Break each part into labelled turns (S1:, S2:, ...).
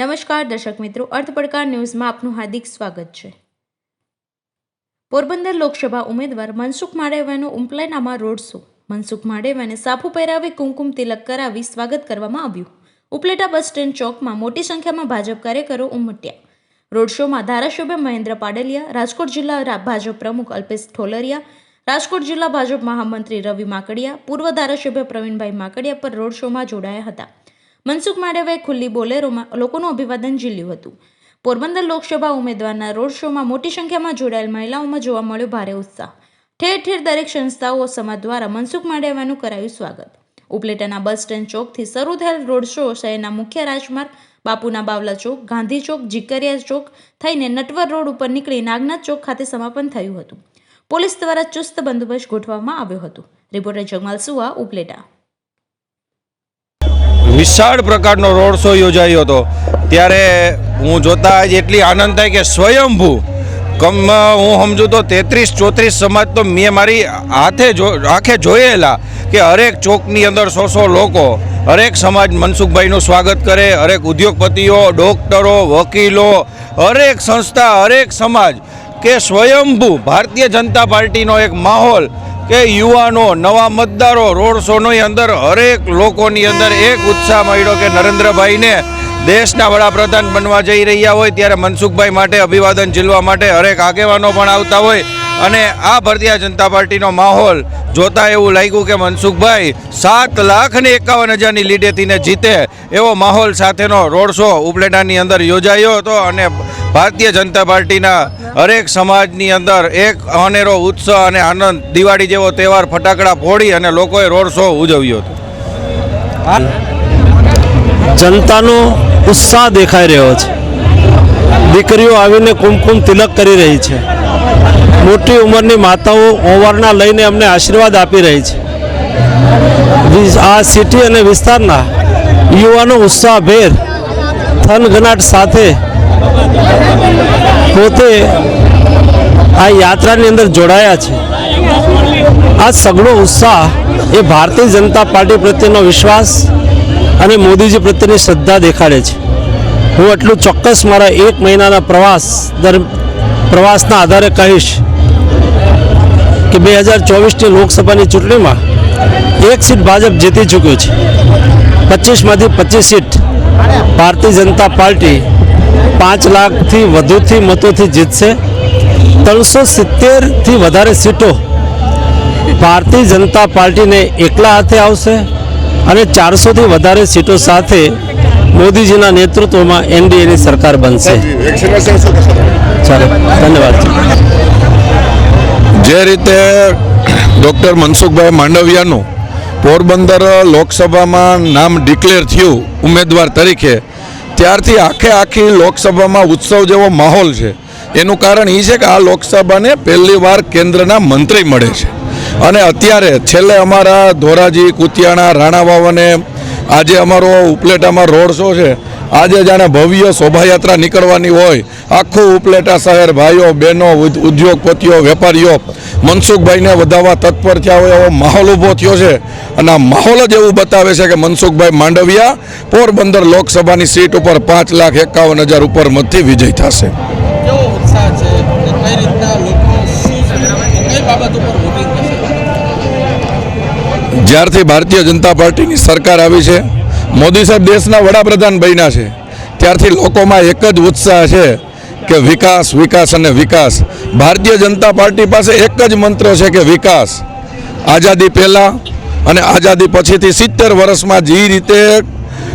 S1: નમસ્કાર દર્શક મિત્રો અર્થ પડકાર ન્યૂઝમાં આપનું હાર્દિક સ્વાગત છે. પોરબંદર લોકસભા ઉમેદવાર મનસુખ માંડવિયાનો ઉમપલાનામાં રોડ શો. મનસુખ માંડવિયાને સાફુ પહેરાવી કુમકુમ તિલક કરાવી સ્વાગત કરવામાં આવ્યું. ઉપલેટા બસ સ્ટેન્ડ ચોકમાં મોટી સંખ્યામાં ભાજપ કાર્યકરો ઉમટ્યા. રોડ શોમાં ધારાસભ્ય મહેન્દ્ર પાડલિયા, રાજકોટ જિલ્લા ભાજપ પ્રમુખ અલ્પેશ ઠોલરિયા, રાજકોટ જિલ્લા ભાજપ મહામંત્રી રવિ માકડિયા, પૂર્વ ધારાસભ્ય પ્રવીણભાઈ માકડિયા પર રોડ શોમાં જોડાયા હતા. મનસુખ માંડવિયાએ ખુલ્લી બોલેરોમાં લોકોનું અભિવાદન ઝીલ્યું હતું. પોરબંદર લોકસભા ઉમેદવારના રોડ શોમાં મોટી સંખ્યામાં જોડાયેલ મહિલાઓમાં જોવા મળ્યો ભારે ઉત્સાહ. ઠેર ઠેર દરેક સંસ્થાઓ, સમાજ દ્વારા મનસુખ માંડવિયાનું કરાયું સ્વાગત. ઉપલેટાના બસ સ્ટેન્ડ ચોકથી શરૂ થયેલ રોડ શો શહેરના મુખ્ય રાજમાર્ગ, બાપુના બાવલા ચોક, ગાંધી ચોક, જીકરિયા ચોક થઈને નટવર રોડ ઉપર નીકળી નાગનાથ ચોક ખાતે સમાપન થયું હતું. પોલીસ દ્વારા ચુસ્ત બંદોબસ્ત ગોઠવવામાં આવ્યો હતો. રિપોર્ટર જગમાલ સુવા, ઉપલેટા.
S2: વિશાળ પ્રકારનો રોડ શો યોજાયો હતો. ત્યારે હું જોતા જ એટલી આનંદ થાય કે સ્વયંભૂ, કમ, હું સમજુ તો તેત્રીસ ચોત્રીસ સમાજ તો મેં મારી હાથે જો, આંખે જોયેલા કે હરેક ચોકની અંદર સો સો લોકો, હરેક સમાજ મનસુખભાઈનું સ્વાગત કરે, હરેક ઉદ્યોગપતિઓ, ડોક્ટરો, વકીલો, હરેક સંસ્થા, હરેક સમાજ કે સ્વયંભૂ ભારતીય જનતા પાર્ટીનો એક માહોલ કે યુવાનો, નવા મતદારો, રોડ શોની અંદર હરેક લોકોની અંદર એક ઉત્સાહ મળ્યો કે નરેન્દ્રભાઈને દેશના વડાપ્રધાન બનવા જઈ રહ્યા હોય ત્યારે મનસુખભાઈ માટે અભિવાદન ઝીલવા માટે હરેક આગેવાનો પણ આવતા હોય. અને આ ભારતીય જનતા પાર્ટીનો માહોલ જોતા એવું લાગ્યું કે મનસુખભાઈ સાત લાખ ને એકાવન હજારની લીડેથીને જીતે એવો માહોલ સાથેનો રોડ શો ઉપલેટાની અંદર યોજાયો હતો અને ભારતીય જનતા પાર્ટીના હરેક સમાજની અંદર એક અનેરો ઉત્સાહ અને આનંદ. દિવાળી જેવો તહેવાર ફટાકડા ફોડી અને લોકોએ રોડ શો ઉજવ્યો હતો.
S3: જનતાનો ઉત્સાહ દેખાઈ રહ્યો છે. દીકરીઓ આવીને કુમકુમ તિલક કરી રહી છે. મોટી ઉંમરની માતાઓ ઓવારના લઈને અમને આશીર્વાદ આપી રહી છે. આ સિટી અને વિસ્તારના યુવાનો ઉત્સાહભેર થનગનાટ સાથે પોતે આ યાત્રાની અંદર જોડાયા છે. આ સઘળો ઉત્સાહ એ ભારતીય જનતા પાર્ટી પ્રત્યેનો વિશ્વાસ અને મોદીજી પ્રત્યેની શ્રદ્ધા દેખાડે છે. હું એટલું ચોક્કસ મારા એક મહિનાના પ્રવાસ દર પ્રવાસના આધારે કહીશ કે બે હજાર ચોવીસની લોકસભાની ચૂંટણીમાં એક સીટ ભાજપ જીતી ચૂક્યું છે. પચીસમાંથી પચીસ સીટ ભારતીય જનતા પાર્ટી પાંચ લાખથી વધુથી મતોથી જીતશે. ત્રણસો સિત્તેરથી વધારે સીટો ભારતીય જનતા પાર્ટીને એકલા હાથે આવશે અને ચારસોથી વધારે સીટો સાથે મોદીજીના નેતૃત્વમાં એનડીએની સરકાર બનશે. ચાલો, ધન્યવાદ.
S4: જે રીતે ડૉક્ટર મનસુખભાઈ માંડવિયાનું પોરબંદર લોકસભામાં નામ ડિક્લેર થયું ઉમેદવાર તરીકે ત્યારથી આખે આખી લોકસભામાં ઉત્સવ જેવો માહોલ છે. એનું કારણ એ છે કે આ લોકસભાને પહેલી વાર કેન્દ્રના મંત્રી મળે છે. અને અત્યારે છેલ્લે અમારા ધોરાજી, કુતિયાણા રાણાવાવ અને આજે અમારો ઉપલેટામાં રોડ શો છે. આજે જાણે ભવ્ય શોભાયાત્રા નીકળવાની હોય. આખું ઉપલેટા શહેર ભાઈઓ બહેનો ઉદ- ઉદ્યોગપતિઓ વેપારીઓ મનસુખભાઈને વધાવવા તત્પર થયા હોય એવો માહોલ ઊભો થયો છે. અને આ માહોલ જ એવું બતાવે છે કે મનસુખભાઈ માંડવિયા પોરબંદર લોકસભાની સીટ ઉપર પાંચ લાખ એકાવન હજાર ઉપર મતથી વિજય થશે. જ્યારથી ભારતીય જનતા પાર્ટીની સરકાર આવી છે મોદી સાહેબ દેશના વડાપ્રધાન બન્યા છે. ત્યારથી લોકોમાં એક જ ઉત્સાહ છે કે વિકાસ વિકાસ અને વિકાસ. ભારતીય જનતા પાર્ટી પાસે એક જ મંત્ર છે કે વિકાસ. આઝાદી પહેલાં અને આઝાદી પછીથી સિત્તેર વર્ષમાં જે રીતે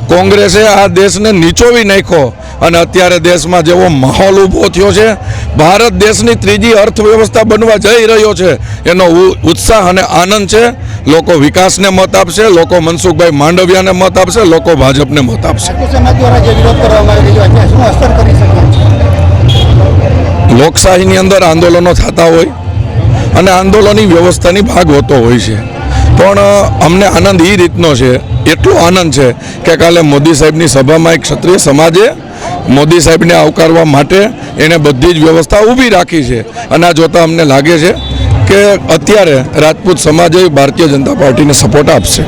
S4: કોંગ્રેસે આ દેશને નીચોવી નાખ્યો અને અત્યારે દેશમાં જેવો માહોલ ઊભો થયો છે, ભારત દેશની ત્રીજી અર્થવ્યવસ્થા બનવા જઈ રહ્યો છે, એનો ઉત્સાહ અને આનંદ છે. લોકો વિકાસને મત આપશે લોકો મનસુખભાઈ માંડવિયાને મત આપશે લોકો ભાજપને મત આપશે. લોકશાહીની અંદર આંદોલનો થતા હોય અને આંદોલનની વ્યવસ્થાની ભાગ હોતો હોય છે. પણ અમને આનંદ એ રીતનો છે એટલો આનંદ છે કે કાલે મોદી સાહેબની સભામાં એક ક્ષત્રિય સમાજે મોદી સાહેબને આવકારવા માટે એણે બધી જ વ્યવસ્થા ઊભી રાખી છે. અને આ જોતાં અમને લાગે છે કે અત્યારે રાજપૂત સમાજે ભારતીય જનતા પાર્ટીને સપોર્ટ આપશે.